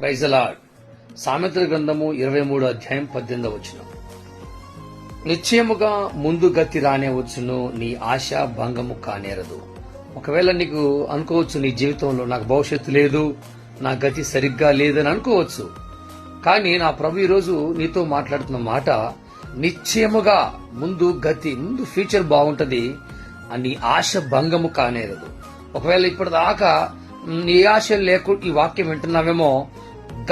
ప్రైజలాడ్ సామెతల గ్రంథము ఇరవై మూడు అధ్యాయం పద్దెనిమిది వచ్చిన నిశ్చయముగా ముందు గతి రానే వచ్చును నీ ఆశ భంగము కానేరదు. ఒకవేళ నీకు అనుకోవచ్చు నీ జీవితంలో నాకు భవిష్యత్తు లేదు నా గతి సరిగ్గా లేదని అనుకోవచ్చు. కానీ నా ప్రభు ఈరోజు నీతో మాట్లాడుతున్న మాట నిశ్చయముగా ముందు గతి ముందు ఫ్యూచర్ బాగుంటది నీ ఆశ భంగము కానేరదు. ఒకవేళ ఇప్పటిదాకా నీ లేకుండా ఈ వాక్యం వింటున్నావేమో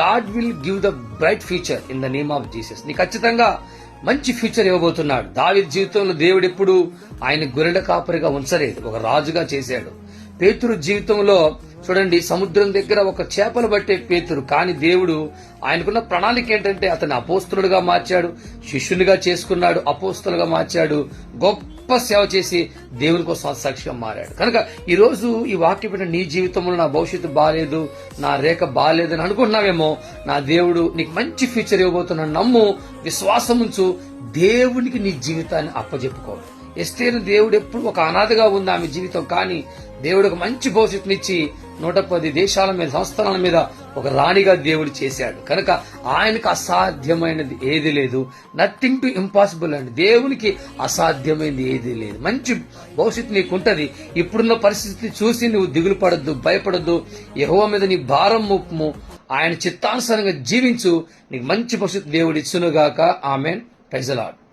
God will give the bright future in the name of Jesus నీ ఖచ్చితంగా మంచి ఫ్యూచర్ ఇవ్వబోతున్నాడు. దావి జీవితంలో దేవుడు ఎప్పుడు ఆయన గొర్రెల కాపరిగా ఉంచలేదు. ఒక రాజుగా చేశాడు. పేతురు జీవితంలో చూడండి సముద్రం దగ్గర ఒక చేపలు పట్టే పేతురు కానీ దేవుడు ఆయనకున్న ప్రణాళిక ఏంటంటే అతన్ని అపోస్తులుగా మార్చాడు శిష్యునిగా చేసుకున్నాడు అపోస్తులుగా మార్చాడు గొప్ప సేవ చేసి దేవుని కోసం సాక్ష్యం మారాడు. కనుక ఈరోజు ఈ వాక్యం పెట్టిన నీ జీవితంలో నా భవిష్యత్తు బాగాలేదు నా రేఖ బాగాలేదు అని అనుకుంటున్నావేమో నా దేవుడు నీకు మంచి ఫ్యూచర్ ఇవ్వబోతున్నాడు నమ్ము విశ్వాసం ఉంచు దేవునికి నీ జీవితాన్ని అప్పజెప్పుకో. ఎస్తేను దేవుడు ఎప్పుడు ఒక అనాథగా ఉంది ఆమె జీవితం కానీ దేవుడు ఒక మంచి భవిష్యత్తునిచ్చి నూట పది దేశాల మీద సంస్థానాల మీద ఒక రాణిగా దేవుడు చేశాడు. కనుక ఆయనకు అసాధ్యమైనది ఏది లేదు. నథింగ్ టు ఇంపాసిబుల్ అండి. దేవునికి అసాధ్యమైనది ఏది లేదు. మంచి భవిష్యత్తు నీకుంటది. ఇప్పుడున్న పరిస్థితిని చూసి నువ్వు దిగులు పడద్దు భయపడద్దు. యహోవ మీద నీ భారం ముప్పు ఆయన చిత్తానుసారంగా జీవించు. నీకు మంచి భవిష్యత్తు దేవుడు ఇచ్చునుగాక. ఆమె ప్రైజలాడు